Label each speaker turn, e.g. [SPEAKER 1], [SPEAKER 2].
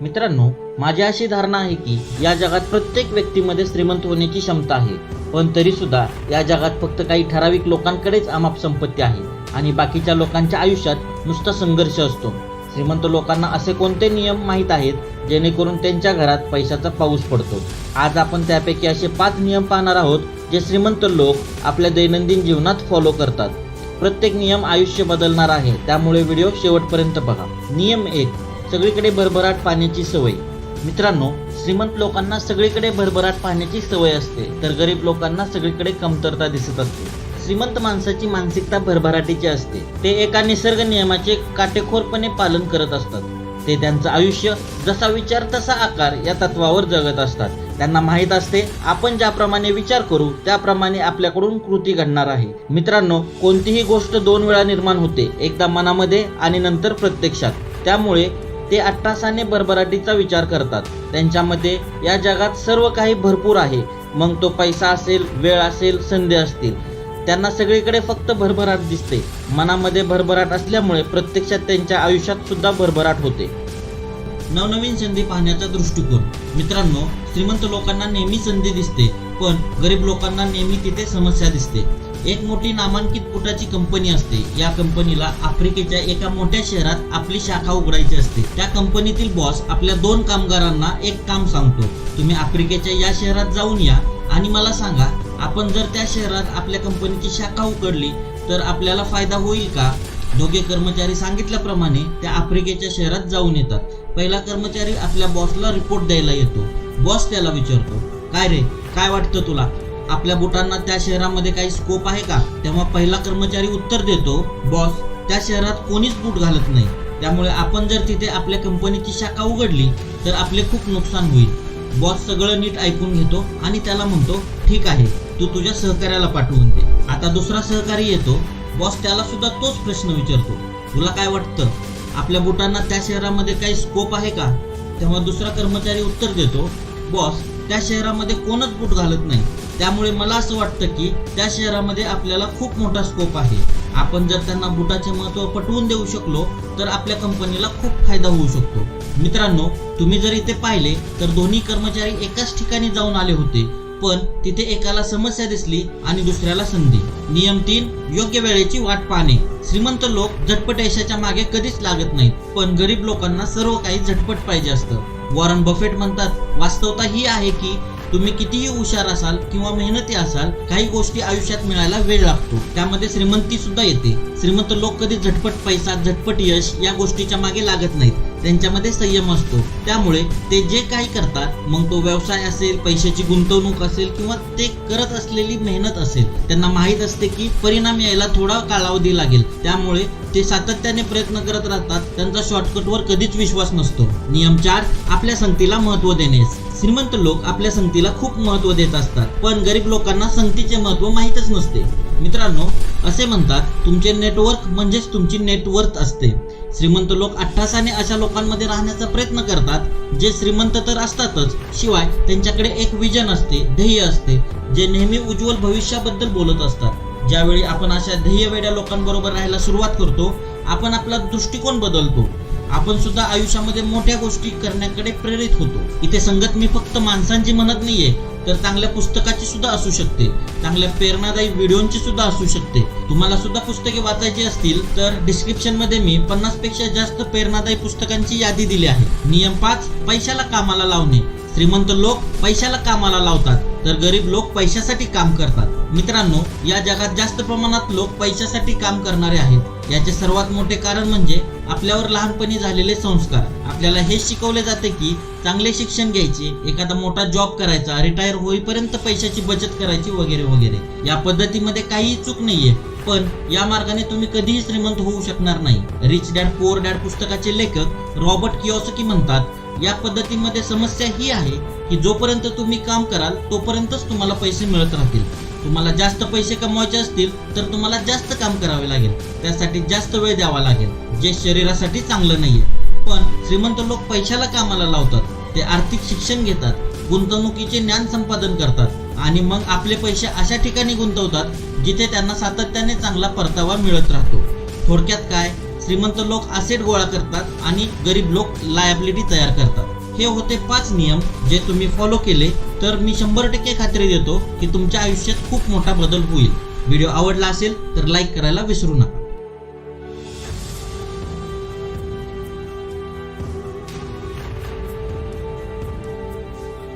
[SPEAKER 1] मित्रांनो माझी अशी धारणा आहे की या जगात प्रत्येक व्यक्तीमध्ये श्रीमंत होण्याची क्षमता आहे. पण तरी सुद्धा या जगात फक्त काही ठराविक लोकांकडेच अमाप संपत्ती आहे आणि बाकीच्या लोकांच्या आयुष्यात नुसता संघर्ष असतो. श्रीमंत लोकांना असे कोणते नियम माहीत आहेत जेणेकरून त्यांच्या घरात पैशाचा पाऊस पडतो? आज आपण त्यापैकी असे पाच नियम पाहणार आहोत जे श्रीमंत लोक आपल्या दैनंदिन जीवनात फॉलो करतात. प्रत्येक नियम आयुष्य बदलणार आहे त्यामुळे व्हिडिओ शेवटपर्यंत बघा. नियम एक सगळीकडे भरभराट पाण्याची सवय. मित्रांनो श्रीमंत लोकांना सगळीकडे भरभराट पाण्याची सवय असते तर गरीब लोकांना सगळीकडे कमतरता दिसत असते. श्रीमंत माणसाची मानसिकता भरभराटीची असते. ते एका निसर्ग नियमाचे काटेकोरपणे पालन करत असतात. ते त्यांचं आयुष्य जसा विचार तसा आकार या तत्वावर जगत असतात. त्यांना माहीत असते आपण ज्याप्रमाणे विचार करू त्याप्रमाणे आपल्याकडून कृती घडणार आहे. मित्रांनो कोणतीही गोष्ट दोन वेळा निर्माण होते एकदा मनामध्ये आणि नंतर प्रत्यक्षात. त्यामुळे ते अट्टासाने भरभराटीचा विचार करतात. त्यांच्यामध्ये या जगात सर्व काही भरपूर आहे. मग तो पैसा असेल वेळ असेल संधी असतील. त्यांना सगळीकडे फक्त भरभराट दिसते. मनामध्ये भरभराट असल्यामुळे प्रत्यक्षात त्यांच्या आयुष्यात सुद्धा भरभराट होते. नवनवीन संधी पाहण्याचा दृष्टिकोन. मित्रांनो श्रीमंत लोकांना नेहमी संधी दिसते पण गरीब लोकांना नेहमी तिथे समस्या दिसते. एक मोठी नामांकित बुटाची कंपनी असते. या कंपनीला आफ्रिकेच्या एका मोठ्या शहरात आपली शाखा उघडायची असते. त्या कंपनीतील बॉस आपल्या दोन कामगारांना एक काम सांगतो. तुम्ही आफ्रिकेच्या या शहरात जाऊन या आणि मला सांगा आपण जर त्या शहरात आपल्या कंपनीची शाखा उघडली तर आपल्याला फायदा होईल का? दोघे कर्मचारी सांगितल्याप्रमाणे त्या आफ्रिकेच्या शहरात जाऊन येतात. पहिला कर्मचारी आपल्या बॉसला रिपोर्ट द्यायला येतो. बॉस त्याला विचारतो काय रे काय वाटतं तुला? आपल्या बुटांना त्या शहरामध्ये काही स्कोप आहे का? तेव्हा पहिला कर्मचारी उत्तर देतो बॉस त्या शहरात कोणीच बूट घालत नाही. त्यामुळे आपण जर तिथे आपल्या कंपनीची शाखा उघडली तर आपले खूप नुकसान होईल. बॉस सगळं नीट ऐकून घेतो आणि त्याला म्हणतो ठीक आहे तू तुझ्या सहकार्याला पाठवून दे. आता दुसरा सहकारी येतो बॉस त्याला सुद्धा तोच प्रश्न विचारतो. तुला काय वाटतं? आपल्या बुटांना त्या शहरामध्ये काही स्कोप आहे का? तेव्हा दुसरा कर्मचारी उत्तर देतो बॉस त्या शहरामध्ये कोणच बूट घालत नाही. त्यामुळे मला असं वाटतं की त्या शहरामध्ये आपल्याला खूप मोठा स्कोप आहे. आपण जर त्यांना बुटाचे महत्त्व पटवून देऊ शकलो तर आपल्या कंपनीला खूप फायदा होऊ शकतो. मित्रांनो तुम्ही जर इथे पाहिले तर दोन्ही कर्मचारी एकाच ठिकाणी जाऊन आले होते पण तिथे एकाला समस्या दिसली आणि दुसऱ्याला संधी. नियम तीन योग्य वेळेची वाट पाहणे. श्रीमंत लोक झटपट यशाच्या मागे कधीच लागत नाहीत पण गरीब लोकांना सर्व काही झटपट पाहिजे असतं. वॉरन बफेट म्हणतात वास्तवता ही आहे की तुम्ही कितीही हुशार असाल किंवा मेहनती असाल काही गोष्टी आयुष्यात मिळायला वेळ लागतो. त्यामध्ये श्रीमंती सुद्धा येते. श्रीमंत लोक कधी झटपट पैसा झटपट यश या गोष्टीच्या मागे लागत नाहीत. त्यांच्यामध्ये संयम असतो. त्यामुळे ते जे काही करतात मग तो व्यवसाय असेल पैशाची गुंतवणूक असेल किंवा ते करत असलेली मेहनत असेल त्यांना माहीत असते की परिणाम यायला थोडा कालावधी लागेल. त्यामुळे ते सातत्याने प्रयत्न करत राहतात. त्यांचा शॉर्टकटवर कधीच विश्वास नसतो. नियम चार आपल्या संगतीला महत्त्व देणे. श्रीमंत लोक आपल्या संगतीला खूप महत्त्व देत असतात पण गरीब लोकांना संगतीचे महत्त्व माहीतच नसते. मित्रांनो असे म्हणतात तुमचे नेटवर्क म्हणजेच तुमची नेटवर्थ असते. श्रीमंत लोक अट्ठासाने अशा लोकांमध्ये राहण्याचा प्रयत्न करतात जे श्रीमंत तर असतातच शिवाय त्यांच्याकडे एक विजन असते ध्येय असते जे नेहमी उज्ज्वल भविष्याबद्दल बोलत असतात. ज्यावेळी आपण अशा ध्येयवेड्या लोकांबरोबर राहायला सुरुवात करतो आपण आपला दृष्टिकोन बदलतो. आपण सुद्धा आयुष्यामध्ये मोठ्या गोष्टी करण्याकडे प्रेरित होतो. इथे संगत मी फक्त माणसांची म्हणत नाहीये तर चांगल्या पुस्तकाची सुद्धा असू शकते. चांगल्या प्रेरणादायी व्हिडिओची सुद्धा असू शकते. तुम्हाला सुद्धा पुस्तके वाचायची असतील तर डिस्क्रिप्शनमध्ये मी पन्नासपेक्षा जास्त प्रेरणादायी पुस्तकांची यादी दिली आहे. नियम पाच पैशाला कामाला लावणे. श्रीमंत लोक पैशाला कामाला लावतात तर गरीब लोक पैशासाठी काम करतात. मित्रांनो या जगात जास्त प्रमाणात लोक पैशासाठी काम करणारे आहेत. याचे सर्वात मोठे कारण म्हणजे आपल्यावर लहानपणी झालेले संस्कार. आपल्याला हे शिकवले जाते की चांगले शिक्षण घ्यायचे एखादा मोठा जॉब करायचा रिटायर होईपर्यंत पैशाची बचत करायची वगैरे वगैरे. या पद्धतीमध्ये काहीही चूक नाहीये पण या मार्गाने तुम्ही कधीही श्रीमंत होऊ शकणार नाही. रिच डॅड पोअर डॅड पुस्तकाचे लेखक रॉबर्ट किओसकी म्हणतात या पद्धतीमध्ये समस्या ही आहे की जोपर्यंत तुम्ही काम कराल तोपर्यंतच तुम्हाला पैसे मिळत राहतील. तुम्हाला जास्त पैसे कमवायचे असतील तर तुम्हाला जास्त काम करावे लागेल. त्यासाठी जास्त वेळ द्यावा लागेल जे शरीरासाठी चांगलं नाहीये. पण श्रीमंत लोक पैशाला कामाला लावतात ते आर्थिक शिक्षण घेतात गुंतवणुकीचे ज्ञान संपादन करतात आणि मग आपले पैसे अशा ठिकाणी गुंतवतात जिथे त्यांना सातत्याने चांगला परतावा मिळत राहतो. थोडक्यात काय? श्रीमंत लोक असेट गोळा करतात आणि गरीब लोक लायबिलिटी तयार करतात. हे होते पाच नियम जे तुम्ही फॉलो केले तर मी शंभर टक्के खात्री देतो की तुमच्या आयुष्यात खूप मोठा बदल होईल. व्हिडिओ आवडला असेल तर लाईक करायला विसरू नका.